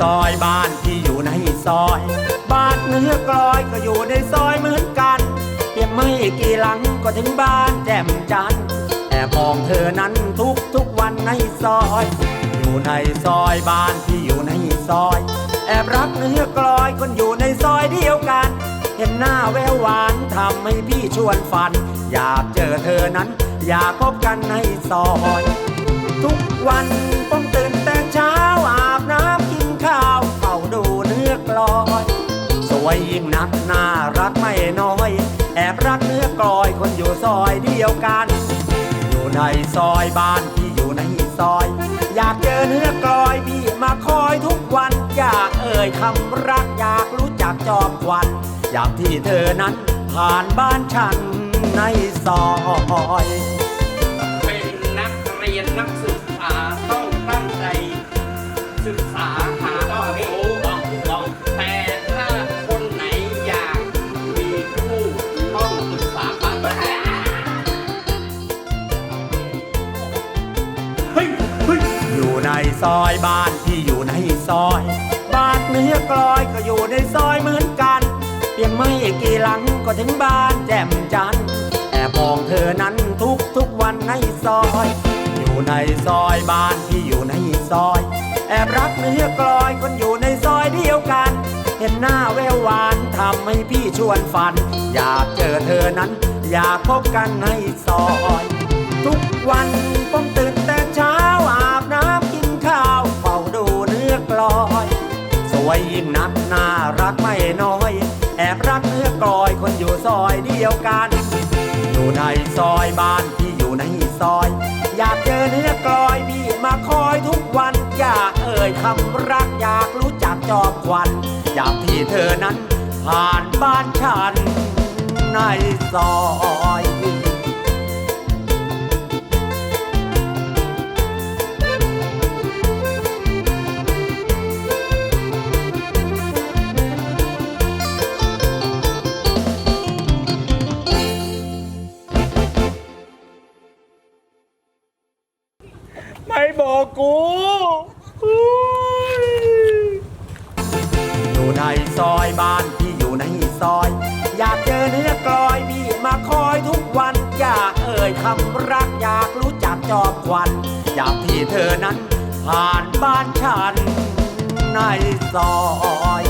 ซอยบ้านที่อยู่ในซอย บ้านเนื้อกลอยก็อยู่ในซอยเหมือนกัน เพียงไม่กี่หลังก็ถึงบ้านแจ่มจันทร์แอบมองเธอนั้นทุกทุกวันในซอย อยู่ในซอยบ้านที่อยู่ในซอย แอบรักเนื้อกลอยคนอยู่ในซอยเดียวกัน เห็นหน้าแววหวานทำให้พี่ชวนฝัน อยากเจอเธอนั้น อยากพบกันในซอย ทุกวันต้อง วยยิ่งนักน่ารักไม่น้อย แอบรักเนื้อกลอยคนอยู่ซอยเดียวกัน อยู่ในซอยบ้านที่อยู่ในซอย อยากเจอเนื้อกลอยพี่มาคอยทุกวัน อยากเอ่ยคำรักอยากรู้จักจอมควัน อยากที่เธอนั้นผ่านบ้านฉันในซอย เป็นนักเรียนนักศึกษา ซอยบ้านที่อยู่ในซอย บ้านเนื้อกลอยก็อยู่ในซอยเหมือนกัน เพียงไม่กี่หลังก็ถึงบ้านแจ่มจันทร์แอบมองเธอนั้นทุกทุกวันในซอย อยู่ในซอยบ้านที่อยู่ในซอย แอบรักเนื้อกลอยคนอยู่ในซอยเดียวกัน เห็นหน้าแววหวานทำให้พี่ชวนฝัน อยากเจอเธอนั้น อยากพบกันในซอย ทุกวันผมตื่นแต่เยิ่งนักน่ารักไม่น้อย แอบรักเนื้อกลอยคนอยู่ซอยเดียวกัน อยู่ในซอยบ้านที่อยู่ในซอย อยากเจอเนื้อกลอยพี่มาคอยทุกวัน อยากเอ่ยคำรักอยากรู้จักจอมควัน อยากที่เธอนั้นผ่านบ้านฉันในซอย ไม่บอกกูอยู่ในซอยบ้านที่อยู่ในซอย อยากเจอเนื้อกลอยพี่มาคอยทุกวัน อยากเอ่ยคำรักอยากรู้จักจอมควัน อยากที่เธอนั้น ผ่านบ้านฉันในซอย